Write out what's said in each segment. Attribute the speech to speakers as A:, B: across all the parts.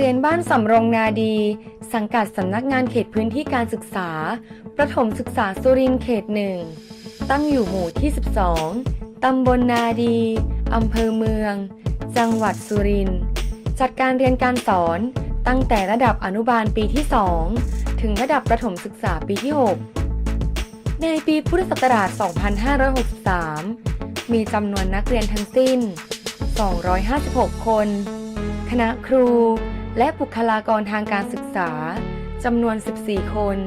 A: เรียนบ้านสำโรงนาดี สังกัดสำนักงานเขตพื้นที่การศึกษา ประถมศึกษาสุรินทร์เขตหนึ่ง ตั้งอยู่หมู่ที่ 12 ตำบลนาดีอำเภอเมือง จังหวัดสุรินทร์ จัดการเรียนการสอนตั้งแต่ระดับอนุบาลปีที่ 2 ถึงระดับประถมศึกษาปีที่ 6 ในปีพุทธศักราช 2563 มีจำนวนนักเรียนทั้งสิ้น 256 คน คณะครู และบุคลากรทางการศึกษาจำนวน 14 คน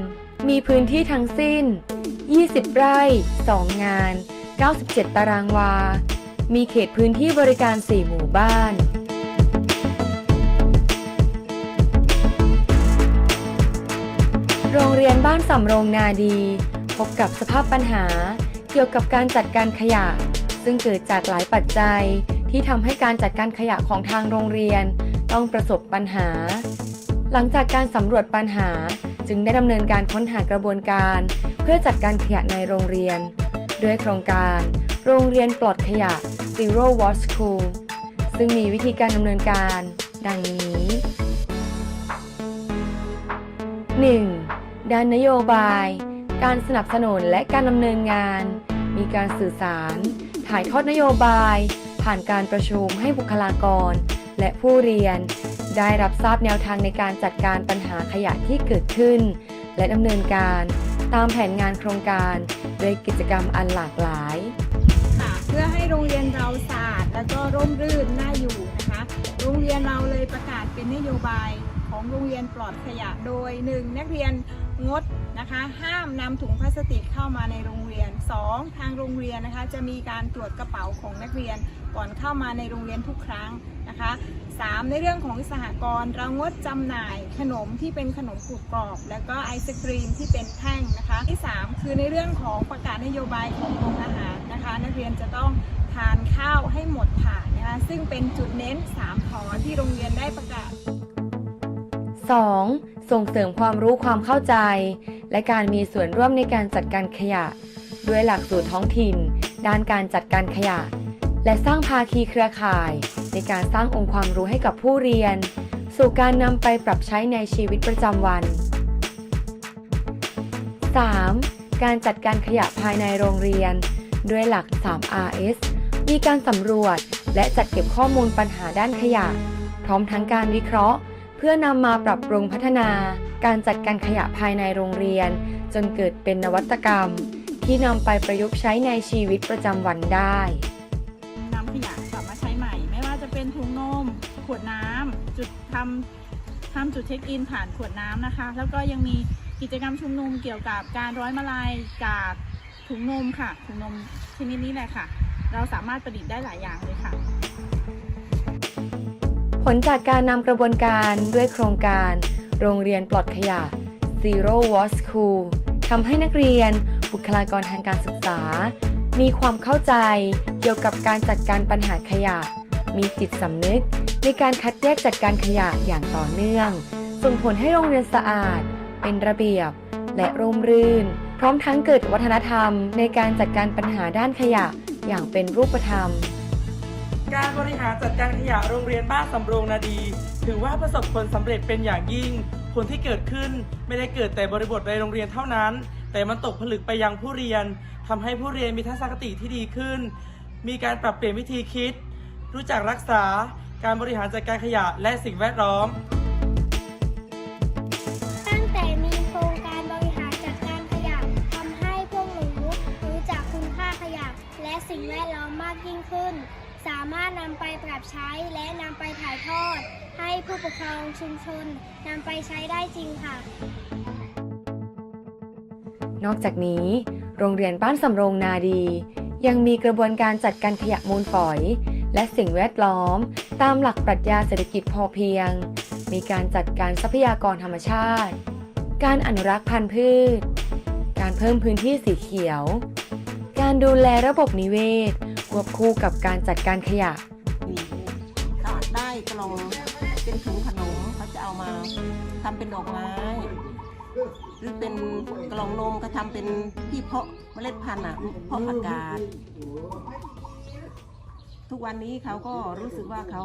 A: มีพื้นที่ทั้งสิ้น 20 ไร่ 2 งาน 97 ตารางวา มีเขตพื้นที่บริการ 4 หมู่บ้านโรงเรียนบ้านสำโรงนาดี พบกับสภาพปัญหาเกี่ยวกับการจัดการขยะ ซึ่งเกิดจากหลายปัจจัยที่ทำให้การจัดการขยะของทางโรงเรียน ต้องประสบปัญหา หลังจากการสำรวจปัญหาจึงได้ดำเนินการค้นหากระบวนการ เพื่อจัดการขยะในโรงเรียน ด้วยโครงการ โรงเรียนปลอดขยะ Zero Waste School ซึ่งมีวิธีการดำเนินการ ดังนี้ 1. ด้านนโยบาย การสนับสนุนและการดำเนินงาน มีการสื่อสาร ถ่ายทอดนโยบาย ผ่านการประชุมให้บุคลากร และผู้เรียน ได้รับทราบแนวทางในการจัดการปัญหาขยะที่เกิดขึ้น และดำเนินการตามแผนงานโครงการด้วยกิจกรรมอันหลากหลาย
B: ค่ะเพื่อให้โรงเรียนเราสะอาดแล้วก็ร่มรื่นน่าอยู่นะคะ โรงเรียนเราเลยประกาศเป็นนโยบายของโรงเรียนปลอดขยะโดย 1. นักเรียน งดนะคะ ห้ามนำถุงพลาสติกเข้ามาในโรงเรียน 2. ทางโรงเรียนนะคะ จะมีการตรวจกระเป๋าของนักเรียนก่อนเข้ามาในโรงเรียนทุกครั้งนะคะ 3. ในเรื่องของสหกรณ์เรางดจำหน่ายขนมที่เป็นขนมกรุบกรอบ แล้วก็ไอศครีมที่เป็นแท่งนะคะ ที่ 3 คือในเรื่องของประกาศนโยบายของโรงอาหารนะคะ นักเรียนจะต้องทานข้าวให้หมดถาดนะคะซึ่งเป็นจุดเน้น3ถอนที่โรงเรียนได้ประกาศ
A: 2. ส่งเสริมความรู้ความเข้าใจ และการมีส่วนร่วมในการจัดการขยะ ด้วยหลักสูตรท้องถิ่น ด้านการจัดการขยะ และสร้างภาคีเครือข่าย ในการสร้างองค์ความรู้ให้กับผู้เรียน สู่การนำไปปรับใช้ในชีวิตประจำวัน 3. การจัดการขยะภายในโรงเรียน ด้วยหลัก 3RS มีการสำรวจ และจัดเก็บข้อมูลปัญหาด้านขยะ พร้อมทั้งการวิเคราะห์ พื่อนำมาปรับปรุงพัฒนาการจัดการขยะภายในโรงเรียน จนเกิดเป็นนวัตกรรม ที่นำไปประยุกต์ใช้ในชีวิตประจำวันได้
B: นำขยะกลับมาใช้ใหม่ ไม่ว่าจะเป็นถุงนม ขวดน้ำจุดทำทำจุดเช็คอินผ่านขวดน้ำนะคะ แล้วก็ยังมีกิจกรรมชุมนุมเกี่ยวกับการร้อยมาลัยจากถุงนมค่ะถุงนมชนิดนี้แหละค่ะ เราสามารถประดิษฐ์ได้หลายอย่างเลยค่ะ
A: ผลจากการนำกระบวนการด้วยโครงการ โรงเรียนปลอดขยะ Zero Waste School ทำให้นักเรียนบุคลากรทางการศึกษา มีความเข้าใจเกี่ยวกับการจัดการปัญหาขยะ มีจิตสำนึกในการคัดแยกจัดการขยะอย่างต่อเนื่อง ส่งผลให้โรงเรียนสะอาด เป็นระเบียบ และร่มรื่น พร้อมทั้งเกิดวัฒนธรรมในการจัดการปัญหาด้านขยะอย่างเป็นรูปธรรม
C: การบริหารจัดการขยะโรงเรียนบ้านสำโรงนาดี ถือว่าประสบผลสำเร็จเป็นอย่างยิ่ง ผลที่เกิดขึ้นไม่ได้เกิดแต่บริบทในโรงเรียนเท่านั้น แต่มันตกผลึกไปยังผู้เรียนทำให้ผู้เรียนมีทัศนคติที่ดีขึ้น มีการปรับเปลี่ยนวิธีคิด รู้จักรักษาการบริหารจัดการขยะและสิ่งแวดล้อม
D: ตั้งแต่มีโครงการบริหารจัดการขยะทำให้พวกหนูรู้จักคุณค่าขยะและสิ่งแวดล้อมมากยิ่งขึ้น สามารถนำไปปรับใช้และนำไปถ่ายทอด ให้ผู้ปกครองชุมชนนำไปใช้ได้จริงค่ะ
A: นอกจากนี้ โรงเรียนบ้านสำโรงนาดี ยังมีกระบวนการจัดการขยะมูลฝอย และสิ่งแวดล้อม ตามหลักปรัชญาเศรษฐกิจพอเพียง มีการจัดการทรัพยากรธรรมชาติ การอนุรักษ์พันธุ์พืช การเพิ่มพื้นที่สีเขียว การดูแลระบบนิเวศ ควบคู่กับการจัดการขยะ
E: นี่ขาดได้กล่องเป็นถุงขนมเขาจะเอามาทำเป็นดอกไม้ หรือเป็นกล่องนมก็ทำเป็นที่เพาะเมล็ดพันธุ์อะเพาะอากาศทุกวันนี้เขาก็รู้สึกว่าเขา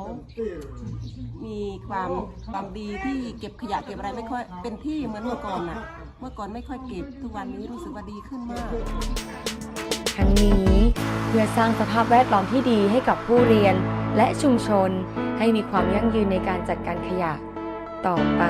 E: มีความความดีที่เก็บขยะเก็บอะไรไม่ค่อยเป็นที่เหมือนเมื่อก่อนน่ะ เมื่อก่อนไม่ค่อยเก็บ ทุกวันนี้รู้สึกว่าดีขึ้นมาก
A: ทั้งนี้ เพื่อสร้างสภาพแวดล้อมที่ดีให้กับผู้เรียนและชุมชน ให้มีความยั่งยืนในการจัดการขยะต่อไป